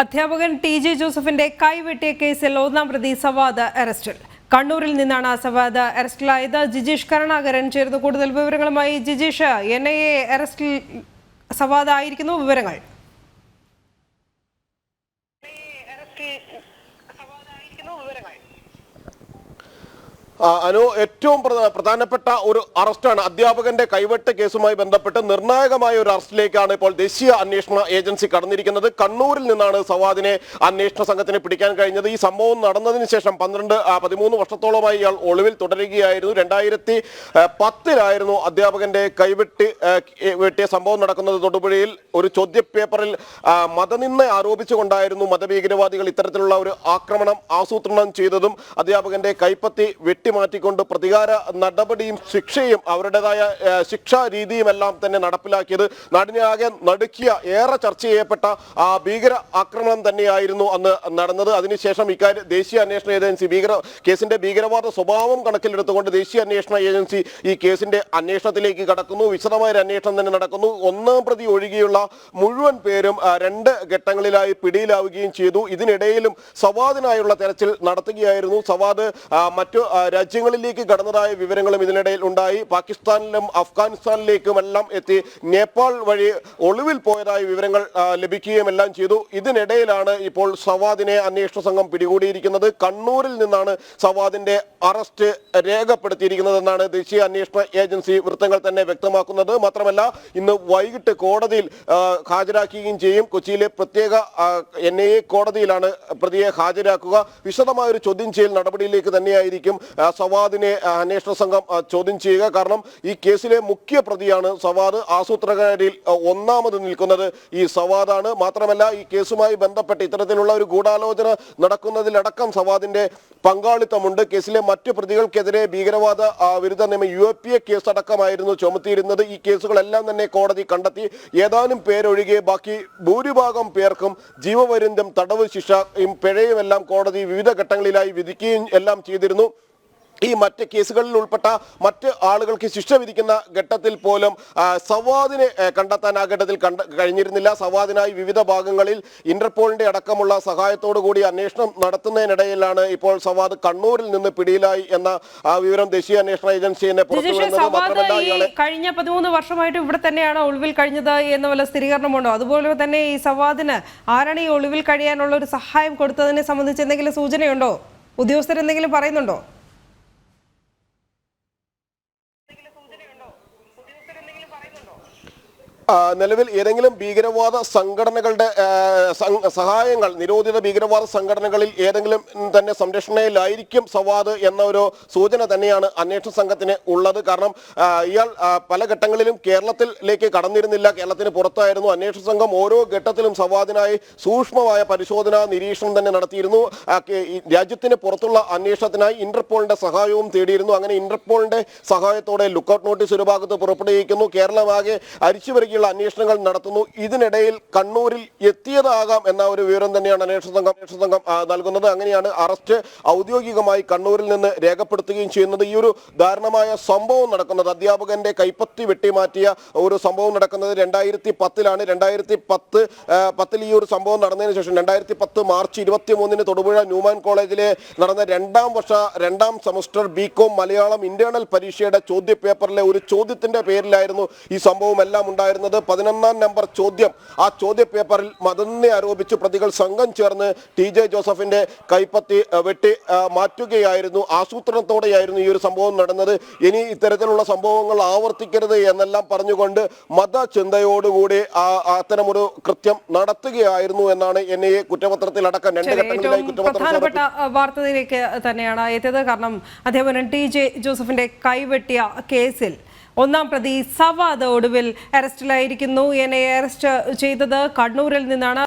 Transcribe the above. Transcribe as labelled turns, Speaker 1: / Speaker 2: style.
Speaker 1: അധ്യാപകൻ T J ജോസഫിന്റെ കൈവെട്ടിയ കേസിൽ ഒന്നാം പ്രതി സവാദ് അറസ്റ്റിൽ. കണ്ണൂരിൽ നിന്നാണ് സവാദ് അറസ്റ്റിലായത്. ജിജീഷ് കരുണാകരൻ ചേർന്ന് കൂടുതൽ വിവരങ്ങളുമായി ജിജീഷ് എൻ ഐ എ അറസ്റ്റിൽ സവാദ് ആയിരിക്കുന്നു. വിവരങ്ങൾ.
Speaker 2: അനു ഏറ്റവും പ്രധ- പ്രധാനപ്പെട്ട ഒരു അറസ്റ്റാണ്. അധ്യാപകന്റെ കൈവെട്ട് കേസുമായി ബന്ധപ്പെട്ട് നിർണായകമായ ഒരു അറസ്റ്റിലേക്കാണ് ഇപ്പോൾ ദേശീയ അന്വേഷണ ഏജൻസി കടന്നിരിക്കുന്നത്. കണ്ണൂരിൽ നിന്നാണ് സവാദിനെ അന്വേഷണ സംഘത്തിന് പിടിക്കാൻ കഴിഞ്ഞത്. ഈ സംഭവം നടന്നതിന് ശേഷം പന്ത്രണ്ട് പതിമൂന്ന് വർഷത്തോളമായി ഇയാൾ ഒളിവിൽ തുടരുകയായിരുന്നു. രണ്ടായിരത്തി പത്തിലായിരുന്നു അധ്യാപകന്റെ കൈവെട്ട് വെട്ടിയ സംഭവം നടക്കുന്നത്. തൊടുപുഴയിൽ ഒരു ചോദ്യപേപ്പറിൽ ആ, മതനിന്ദ ആരോപിച്ചുകൊണ്ടായിരുന്നു മതഭീകരവാദികൾ ഇത്തരത്തിലുള്ള ഒരു ആക്രമണം ആസൂത്രണം ചെയ്തതും അധ്യാപകന്റെ കൈപ്പത്തി വെട്ടിമാറ്റിക്കൊണ്ട് പ്രതികാര നടപടിയും ശിക്ഷയും അവരുടേതായ ശിക്ഷാ രീതിയും എല്ലാം തന്നെ നടപ്പിലാക്കിയത്. നാടിനെ ആകെ നടുക്കിയ ഏറെ ചർച്ച ചെയ്യപ്പെട്ട ആ ഭീകര ആക്രമണം തന്നെയായിരുന്നു അന്ന് നടന്നത്. അതിനുശേഷം ഇക്കാര്യം ദേശീയ അന്വേഷണ ഏജൻസി ഭീകര കേസിന്റെ ഭീകരവാദ സ്വഭാവം കണക്കിലെടുത്തുകൊണ്ട് ദേശീയ അന്വേഷണ ഏജൻസി ഈ കേസിന്റെ അന്വേഷണത്തിലേക്ക് കടക്കുന്നു. വിശദമായ ഒരു അന്വേഷണം തന്നെ നടക്കുന്നു. ഒന്നാം പ്രതി ഒഴികെയുള്ള മുഴുവൻ പേരും രണ്ട് ഘട്ടങ്ങളിലായി പിടിയിലാവുകയും ചെയ്തു. ഇതിനിടയിലും സവാദിനായുള്ള തെരച്ചിൽ നടത്തുകയായിരുന്നു. സവാദ് മറ്റു രാജ്യങ്ങളിലേക്ക് കടന്നതായ വിവരങ്ങളും ഇതിനിടയിൽ ഉണ്ടായി. പാകിസ്ഥാനിലും അഫ്ഗാനിസ്ഥാനിലേക്കും എല്ലാം എത്തി. നേപ്പാൾ വഴി ഒളിവിൽ പോയതായ വിവരങ്ങൾ ലഭിക്കുകയും എല്ലാം ചെയ്തു. ഇതിനിടയിലാണ് ഇപ്പോൾ സവാദിനെ അന്വേഷണ സംഘം പിടികൂടിയിരിക്കുന്നത്. കണ്ണൂരിൽ നിന്നാണ് സവാദിന്റെ അറസ്റ്റ് രേഖപ്പെടുത്തിയിരിക്കുന്നതെന്നാണ് ദേശീയ അന്വേഷണ ഏജൻസി വൃത്തങ്ങൾ തന്നെ വ്യക്തമാക്കുന്നത്. മാത്രമല്ല ഇന്ന് വൈകിട്ട് കോടതിയിൽ ഹാജരാക്കുകയും ചെയ്യും. കൊച്ചിയിലെ പ്രത്യേക എൻ ഐ എ കോടതിയിലാണ് പ്രതിയെ ഹാജരാക്കുക. വിശദമായ ഒരു ചോദ്യം ചെയ്യൽ നടപടിയിലേക്ക് തന്നെയായിരിക്കും സവാദിനെ അന്വേഷണ സംഘം ചോദ്യം ചെയ്യുക. കാരണം ഈ കേസിലെ മുഖ്യ പ്രതിയാണ് സവാദ്. ആസൂത്രകരിൽ ഒന്നാമത് നിൽക്കുന്നത് ഈ സവാദാണ്. മാത്രമല്ല ഈ കേസുമായി ബന്ധപ്പെട്ട് ഇത്തരത്തിലുള്ള ഒരു ഗൂഢാലോചന നടക്കുന്നതിലടക്കം സവാദിന്റെ പങ്കാളിത്തമുണ്ട്. കേസിലെ മറ്റ് പ്രതികൾക്കെതിരെ ഭീകരവാദ വിരുദ്ധ നിയമം യു എ പി എ കേസടക്കമായിരുന്നു ചുമത്തിയിരുന്നത്. ഈ കേസുകളെല്ലാം തന്നെ കോടതി കണ്ടെത്തി. ഏതാനും പേരൊഴികെ ബാക്കി ഭൂരിഭാഗം പേർക്കും ജീവപര്യന്തം തടവ് ശിക്ഷയും പിഴയുമെല്ലാം കോടതി വിവിധ ഘട്ടങ്ങളിലായി വിധിക്കുകയും എല്ലാം ചെയ്തിരുന്നു. ഈ മറ്റ് കേസുകളിൽ ഉൾപ്പെട്ട മറ്റ് ആളുകൾക്ക് ശിക്ഷ വിധിക്കുന്ന ഘട്ടത്തിൽ പോലും സവാദിനെ കണ്ടെത്താൻ ആ ഘട്ടത്തിൽ കണ്ട കഴിഞ്ഞിരുന്നില്ല. സവാദിനായി വിവിധ ഭാഗങ്ങളിൽ ഇന്റർപോളിന്റെ അടക്കമുള്ള സഹായത്തോടു കൂടി അന്വേഷണം നടത്തുന്നതിനിടയിലാണ് ഇപ്പോൾ സവാദ് കണ്ണൂരിൽ നിന്ന് പിടിയിലായി എന്ന ആ വിവരം ദേശീയ അന്വേഷണ ഏജൻസി തന്നെ
Speaker 1: കഴിഞ്ഞ പതിമൂന്ന് വർഷമായിട്ട് ഇവിടെ തന്നെയാണ് ഒളിവിൽ കഴിഞ്ഞത് എന്ന വല്ല സ്ഥിരീകരണമുണ്ടോ? അതുപോലെ തന്നെ ഈ സവാദിന് ആരാണ് ഈ ഒളിവിൽ കഴിയാനുള്ള ഒരു സഹായം കൊടുത്തതിനെ സംബന്ധിച്ച് എന്തെങ്കിലും സൂചനയുണ്ടോ? ഉദ്യോഗസ്ഥരെന്തെങ്കിലും പറയുന്നുണ്ടോ?
Speaker 2: നിലവിൽ ഏതെങ്കിലും ഭീകരവാദ സംഘടനകളുടെ സഹായങ്ങൾ നിരോധിത ഭീകരവാദ സംഘടനകളിൽ ഏതെങ്കിലും തന്നെ സംരക്ഷണയിലായിരിക്കും സവാദ് എന്ന ഒരു സൂചന തന്നെയാണ് അന്വേഷണ സംഘത്തിന് ഉള്ളത്. കാരണം ഇയാൾ പല ഘട്ടങ്ങളിലും കേരളത്തിലേക്ക് കടന്നിരുന്നില്ല. കേരളത്തിന് പുറത്തായിരുന്നു. അന്വേഷണ സംഘം ഓരോ ഘട്ടത്തിലും സവാദിനായി സൂക്ഷ്മമായ പരിശോധന നിരീക്ഷണം തന്നെ നടത്തിയിരുന്നു. രാജ്യത്തിന് പുറത്തുള്ള അന്വേഷണത്തിനായി ഇന്റർപോളിന്റെ സഹായവും തേടിയിരുന്നു. അങ്ങനെ ഇന്റർപോളിന്റെ സഹായത്തോടെ ലുക്കൌട്ട് നോട്ടീസ് ഒരു ഭാഗത്ത് പുറപ്പെടുവിക്കുന്നു. കേരളമാകെ അരിച്ചുപെറുകിയുള്ള അന്വേഷണങ്ങൾ നടത്തുന്നു. ഇതിനിടയിൽ കണ്ണൂരിൽ എത്തിയതാകാം എന്ന ഒരു വിവരം തന്നെയാണ് അന്വേഷണ സംഘം അന്വേഷണ സംഘം നൽകുന്നത്. അങ്ങനെയാണ് അറസ്റ്റ് ഔദ്യോഗികമായി കണ്ണൂരിൽ നിന്ന് രേഖപ്പെടുത്തുകയും ചെയ്യുന്നത്. ഈ ഒരു ദാരുണമായ സംഭവം നടക്കുന്നത് അധ്യാപകന്റെ കൈപ്പത്തി വെട്ടിമാറ്റിയ ഒരു സംഭവം നടക്കുന്നത് രണ്ടായിരത്തി പത്തിലാണ് രണ്ടായിരത്തി പത്ത് പത്തിൽ ഈ ഒരു സംഭവം നടന്നതിന് ശേഷം രണ്ടായിരത്തി പത്ത് മാർച്ച് ഇരുപത്തി മൂന്നിന് തൊടുപുഴ ന്യൂമാൻ കോളേജിലെ നടന്ന രണ്ടാം വർഷ രണ്ടാം semester B com Malayalam internal പരീക്ഷയുടെ ചോദ്യപേപ്പറിലെ ഒരു ചോദ്യത്തിന്റെ പേരിലായിരുന്നു ഈ സംഭവം എല്ലാം ഉണ്ടായിരുന്നത് പതിനൊന്നാം നമ്പർ ചോദ്യം. ആ ചോദ്യ പേപ്പറിൽ മതന്നെ ആരോപിച്ച് പ്രതികൾ സംഘം ചേർന്ന് ടി ജെ ജോസഫിന്റെ കൈപ്പത്തി വെട്ടി മാറ്റുകയായിരുന്നു. ആസൂത്രണത്തോടെയായിരുന്നു ഈ ഒരു സംഭവം നടന്നത്. ഇനി ഇത്തരത്തിലുള്ള സംഭവങ്ങൾ ആവർത്തിക്കരുത് എന്നെല്ലാം പറഞ്ഞുകൊണ്ട് മതചിന്തയോടുകൂടി അത്തരമൊരു കൃത്യം നടത്തുകയായിരുന്നു എന്നാണ് എൻ ഐ എ കുറ്റപത്രത്തിൽ അടക്കം രണ്ട് ഘട്ടങ്ങളിലായി കുറ്റപത്രം
Speaker 1: വാർത്തയിലേക്ക് തന്നെയാണ് എത്തിയത്. കാരണം അതേപോലെ ടി ജെ ജോസഫിന്റെ കൈവെട്ടിയ കേസിൽ ഒന്നാം പ്രതി സവാദ് ഒടുവിൽ അറസ്റ്റിലായിരിക്കുന്നു. എന്നെ അറസ്റ്റ് ചെയ്തത് കണ്ണൂരിൽ നിന്നാണ്.